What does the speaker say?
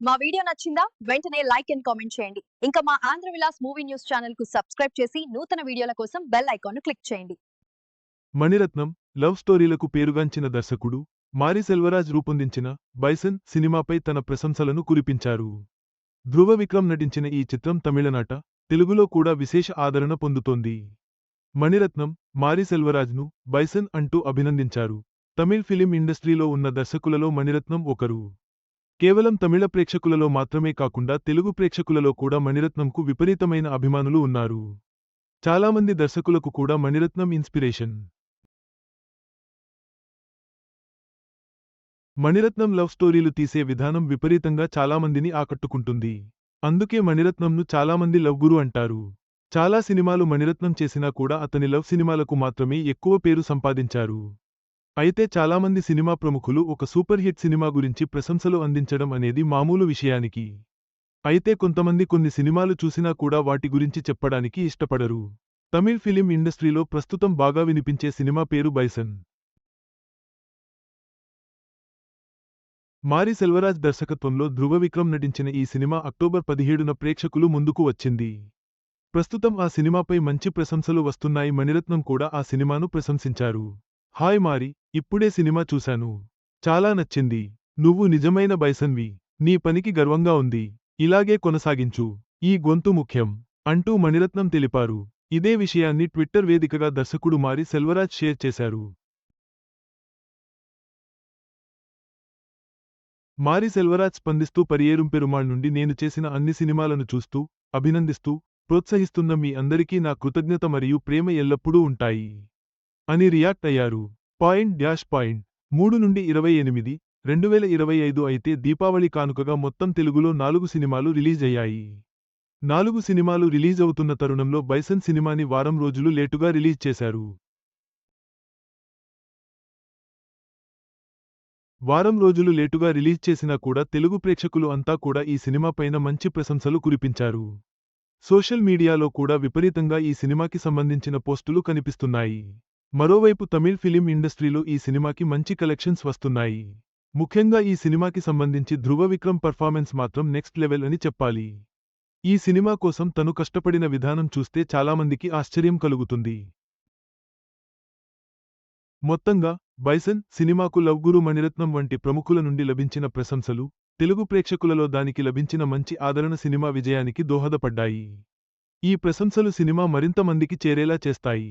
మా వీడియో నచ్చిందా? వెంటనే లైక్ అండ్ కామెంట్ చేయండి. ఇంకా మా ఆంధ్ర విలాస్ మూవీ న్యూస్ ఛానల్కు సబ్స్క్రైబ్ చేసి నూతన వీడియోల కోసం బెల్ ఐకాన్ను క్లిక్ చేయండి. మణిరత్నం లవ్ స్టోరీలకు పేరుగాంచిన దర్శకుడు మారి సెల్వరాజ్ రూపొందించిన బైసన్ సినిమాపై తన ప్రశంసలను కురిపించారు. ధ్రువ విక్రమ్ నటించిన ఈ చిత్రం తమిళనాట తెలుగులో కూడా విశేష ఆదరణ పొందుతోంది. మణిరత్నం మారి సెల్వరాజ్ను బైసన్ అంటూ అభినందించారు. తమిళ్ ఫిలిం ఇండస్ట్రీలో ఉన్న దర్శకులలో మణిరత్నం ఒకరు. కేవలం తమిళ ప్రేక్షకులలో మాత్రమే కాకుండా తెలుగు ప్రేక్షకులలో కూడా మణిరత్నంకు విపరీతమైన అభిమానులు ఉన్నారు. చాలామంది దర్శకులకు కూడా మణిరత్నం ఇన్స్పిరేషన్. మణిరత్నం లవ్ స్టోరీలు తీసే విధానం విపరీతంగా చాలామందిని ఆకట్టుకుంటుంది. అందుకే మణిరత్నంను చాలామంది లవ్ గురు అంటారు. చాలా సినిమాలు మణిరత్నం చేసినా కూడా అతని లవ్ సినిమాలకు మాత్రమే ఎక్కువ పేరు సంపాదించారు. అయితే చాలామంది సినిమా ప్రముఖులు ఒక సూపర్ హిట్ సినిమా గురించి ప్రశంసలు అందించడం అనేది మామూలు విషయానికి. అయితే కొంతమంది కొన్ని సినిమాలు చూసినా కూడా వాటి గురించి చెప్పడానికి ఇష్టపడరు. తమిళ్ ఫిలిం ఇండస్ట్రీలో ప్రస్తుతం బాగా వినిపించే సినిమా పేరు బైసన్. మారి సెల్వరాజ్ దర్శకత్వంలో ధ్రువ విక్రమ్ నటించిన ఈ సినిమా అక్టోబర్ పదిహేడున ప్రేక్షకులు ముందుకు వచ్చింది. ప్రస్తుతం ఆ సినిమాపై మంచి ప్రశంసలు వస్తున్నాయి. మణిరత్నం కూడా ఆ సినిమాను ప్రశంసించారు. హాయ్ మారి ఇప్పుడే సినిమా చూశాను. చాలా నచ్చింది. నువ్వు నిజమైన బైసన్వి. నీ పనికి గర్వంగా ఉంది. ఇలాగే కొనసాగించు. ఈ గొంతు ముఖ్యం. అంటూ మణిరత్నం తెలిపారు. ఇదే విషయాన్ని ట్విట్టర్ వేదికగా దర్శకుడు మారి సెల్వరాజ్ షేర్ చేశారు. మారి సెల్వరాజ్ స్పందిస్తూ పరియేరుం పెరుమాళ్ నుండి నేను చేసిన అన్ని సినిమాలను చూస్తూ అభినందిస్తూ ప్రోత్సహిస్తున్న మీ అందరికీ నా కృతజ్ఞత మరియు ప్రేమ ఎల్లప్పుడూ ఉంటాయి. అని రియాక్ట్ అయ్యారు. Point dash point. మూడు నుండి ఇరవై ఎనిమిది రెండు వేల ఇరవై ఐదు అయితే దీపావళి కానుకగా మొత్తం తెలుగులో నాలుగు సినిమాలు రిలీజ్ అయ్యాయి. నాలుగు సినిమాలు రిలీజ్ అవుతున్న తరుణంలో బైసన్ సినిమాని వారం రోజులు లేటుగా రిలీజ్ చేశారు. వారం రోజులు లేటుగా రిలీజ్ చేసినా కూడా తెలుగు ప్రేక్షకులు అంతా కూడా ఈ సినిమా పైన మంచి ప్రశంసలు కురిపించారు. సోషల్ మీడియాలో కూడా విపరీతంగా ఈ సినిమాకి సంబంధించిన పోస్టులు కనిపిస్తున్నాయి. మరోవైపు తమిళ్ ఫిలిం ఇండస్ట్రీలో ఈ సినిమాకి మంచి కలెక్షన్స్ వస్తున్నాయి. ముఖ్యంగా ఈ సినిమాకి సంబంధించి ధ్రువ విక్రమ్ పర్ఫార్మెన్స్ మాత్రం నెక్స్ట్ లెవెల్ అని చెప్పాలి. ఈ సినిమా కోసం తను కష్టపడిన విధానం చూస్తే చాలామందికి ఆశ్చర్యం కలుగుతుంది. మొత్తంగా బైసన్ సినిమాకు లవ్గురు మణిరత్నం వంటి ప్రముఖుల నుండి లభించిన ప్రశంసలు తెలుగు ప్రేక్షకులలో దానికి లభించిన మంచి ఆదరణ సినిమా విజయానికి దోహదపడ్డాయి. ఈ ప్రశంసలు సినిమా మరింత మందికి చేరేలా చేస్తాయి.